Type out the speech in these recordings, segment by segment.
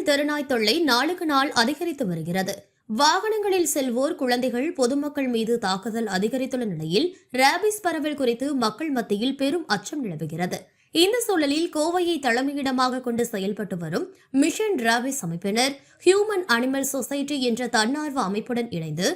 மாவட்டத்தில் தெருநாய் தொல்லை நாளுக்கு நாள் அதிகரித்து வருகிறது. வாகனங்களில் செல்வோர் குழந்தைகள் பொதுமக்கள் மீது தாக்குதல் அதிகரித்துள்ள நிலையில் ரேபிஸ் பரவல் குறித்து மக்கள் மத்தியில் பெரும் அச்சம் நிலவுகிறது. இந்த சூழலில் கோவையை தலைமையிடமாக கொண்டு செயல்பட்டு வரும் மிஷன் ரேபிஸ் அமைப்பினர் ஹியூமன் அனிமல் சொசைட்டி என்ற தன்னார்வ அமைப்புடன் இணைந்து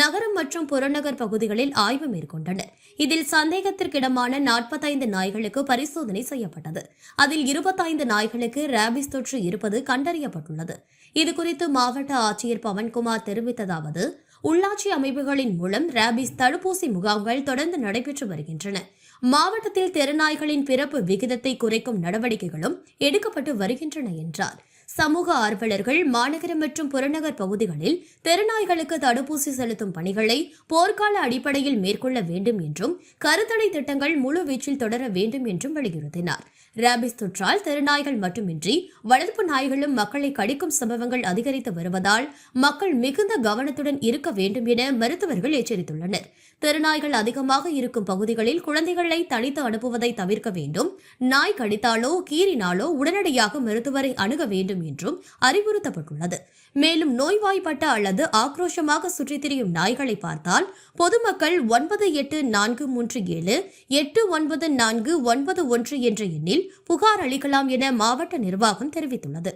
நகரம் மற்றும் புறநகர் பகுதிகளில் ஆய்வு மேற்கொண்டனர். இதில் சந்தேகத்திற்கிடமான நாற்பத்தைந்து நாய்களுக்கு பரிசோதனை செய்யப்பட்டது. அதில் இருபத்தைந்து நாய்களுக்கு ரேபிஸ் தொற்று இருப்பது கண்டறியப்பட்டுள்ளது. இதுகுறித்து மாவட்ட ஆட்சியர் பவன்குமார் தெரிவித்ததாவது உள்ளாட்சி அமைப்புகளின் மூலம் ரேபிஸ் தடுப்பூசி முகாம்கள் தொடர்ந்து நடைபெற்று வருகின்றன. மாவட்டத்தில் தெருநாய்களின் பிறப்பு விகிதத்தை குறைக்கும் நடவடிக்கைகளும் எடுக்கப்பட்டு வருகின்றன என்றார். சமூக ஆர்வலர்கள் மாநகர மற்றும் புறநகர் பகுதிகளில் தெருநாய்களுக்கு தடுப்பூசி செலுத்தும் பணிகளை போர்க்கால அடிப்படையில் மேற்கொள்ள வேண்டும் என்றும் கருத்தடை திட்டங்கள் முழு வீச்சில் தொடர வேண்டும் என்றும் வலியுறுத்தினார். ரேபிஸ் தொற்றால் தெருநாய்கள் மட்டுமின்றி வளர்ப்பு நாய்களும் மக்களை கடிக்கும் சம்பவங்கள் அதிகரித்து வருவதால் மக்கள் மிகுந்த கவனத்துடன் இருக்க வேண்டும் என மருத்துவர்கள் எச்சரித்துள்ளனர். தெருநாய்கள் அதிகமாக இருக்கும் பகுதிகளில் குழந்தைகளை தனித்து அனுப்புவதை தவிர்க்க வேண்டும். நாய் கடித்தாலோ கீறினாலோ உடனடியாக மருத்துவரை அணுக வேண்டும் வேண்டும் என்றும் அறிவுறுத்தப்பட்டுள்ளது. மேலும் நோய்வாய்ப்பட்ட அல்லது ஆக்ரோஷமாக சுற்றித் திரியும் நாய்களை பார்த்தால் பொதுமக்கள் ஒன்பது எட்டு நான்கு மூன்று ஏழு எட்டு ஒன்பது நான்கு ஒன்பது ஒன்று என்ற எண்ணில் புகார் அளிக்கலாம் என மாவட்ட நிர்வாகம் தெரிவித்துள்ளது.